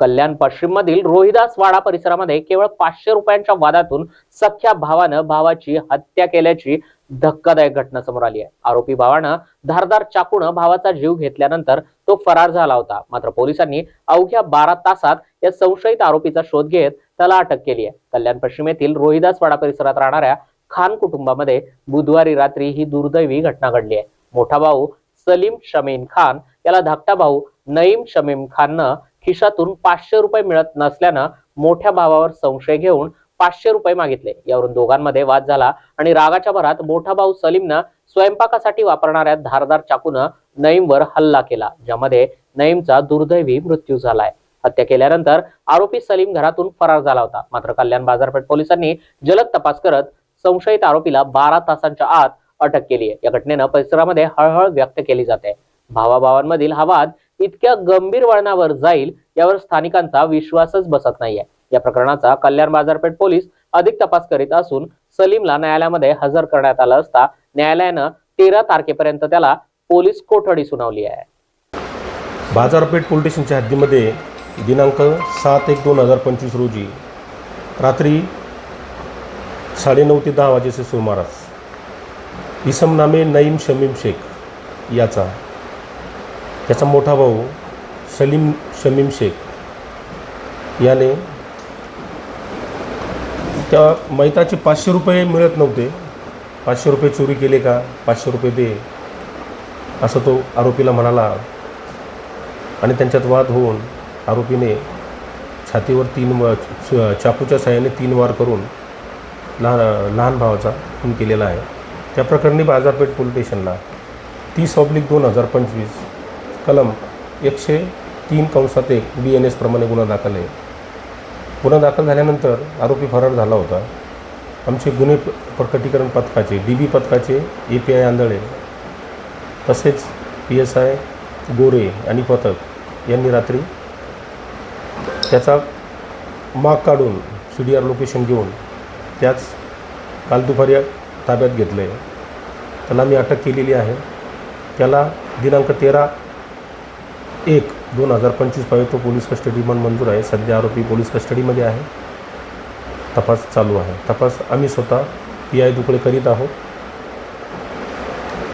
कल्याण पश्चिम मधील रोहिदास वाडा परिसरामध्ये केवळ पाचशे रुपयांच्या वादातून सख्या भावानं भावाची हत्या केल्याची धक्कादायक घटना समोर आली आहे. आरोपी भावानं धारदार चाकून भावाचा जीव घेतल्यानंतर तो फरार झाला होता. मात्र पोलिसांनी अवघ्या बारा तासात या संशयित आरोपीचा शोध घेत त्याला अटक केली आहे. कल्याण पश्चिम येथील रोहिदास वाडा परिसरात राहणाऱ्या खान कुटुंबामध्ये बुधवारी रात्री ही दुर्दैवी घटना घडली आहे. मोठा भाऊ सलीम शमीन खान याला धाकटा भाऊ नईम शमीम खाननं खिशातून पाचशे रुपये मिळत नसल्यानं मोठ्या भावावर संशय घेऊन पाचशे रुपये मागितले. यावरून दोघांमध्ये वाद झाला आणि रागाच्या भरात मोठा भाऊ सलीमनं स्वयंपाकासाठी वापरणाऱ्या धारदार चाकूनं नईमवर हल्ला केला ज्यामध्ये नईमचा दुर्दैवी मृत्यू झालाय. हत्या केल्यानंतर आरोपी सलीम घरातून फरार झाला होता. मात्र कल्याण बाजारपेठ पोलिसांनी जलद तपास करत संशयित आरोपीला बारा तासांच्या आत अटक केली आहे या घटनेनं परिसरामध्ये हळहळ व्यक्त केली जाते. भावाभावांमधील हा वाद इतक्या गंभीर वळणावर जाईल यावर स्थानिकांचा विश्वासच बसत नाहीये. या प्रकरणाचा कल्याण बाजारपेठ पोलीस अधिक तपास करीत असून सलीमला न्यायालयामध्ये हजर करण्यात आलं असता न्यायालयानं तेरा तारखेपर्यंत त्याला पोलीस कोठडी सुनावली आहे. बाजारपेठ पोलीस स्टेशनच्या हद्दीमध्ये दिनांक सात एक दोन हजार पंचवीस रोजी रात्री साडेनऊ ते दहा वाजेचे सुमारास इसम नामे नईम शमीम शेख याचा त्याचा मोठा भाऊ सलीम शमीम शेख. याने त्या मैताचे पाचशे रुपये मिळत नव्हते. पाचशे रुपये चोरी केले का? पाचशे रुपये दे. असं तो आरोपीला म्हणाला. आणि त्यांच्यात वाद होऊन आरोपीने छातीवर तीन च- चाकूच्या सहाय्याने तीन वार करून लहान लहान भावाचा खून केलेला आहे. त्या प्रकरणी बाजारपेठ पोलीस स्टेशनला तीस ऑब्लिक दोन हजार पंचवीस कलम एकशे तीन कंसात एक बी एन एसप्रमाणे गुन्हा दाखल आहे. गुन्हा दाखल झाल्यानंतर आरोपी फरार झाला होता. आमचे गुन्हे प्रकटीकरण पथकाचे डी बी पथकाचे ए पी आय आंधळे तसेच पी एस आय गोरे आणि पथक यांनी रात्री त्याचा माग काढून सी डी आर लोकेशन घेऊन त्याच काल दुपारी ताब्यात घेतलं आहे त्याला मी अटक केलेली आहे. त्याला दिनांक तेरा एक दोन हजार पंचवीस पंचवीसपर्यंत तो पोलीस कस्टडी पण मंजूर आहे. सध्या आरोपी पोलीस कस्टडीमध्ये आहे. तपास चालू आहे. तपास आम्ही स्वतः पी आय दुकडे करीत आहोत.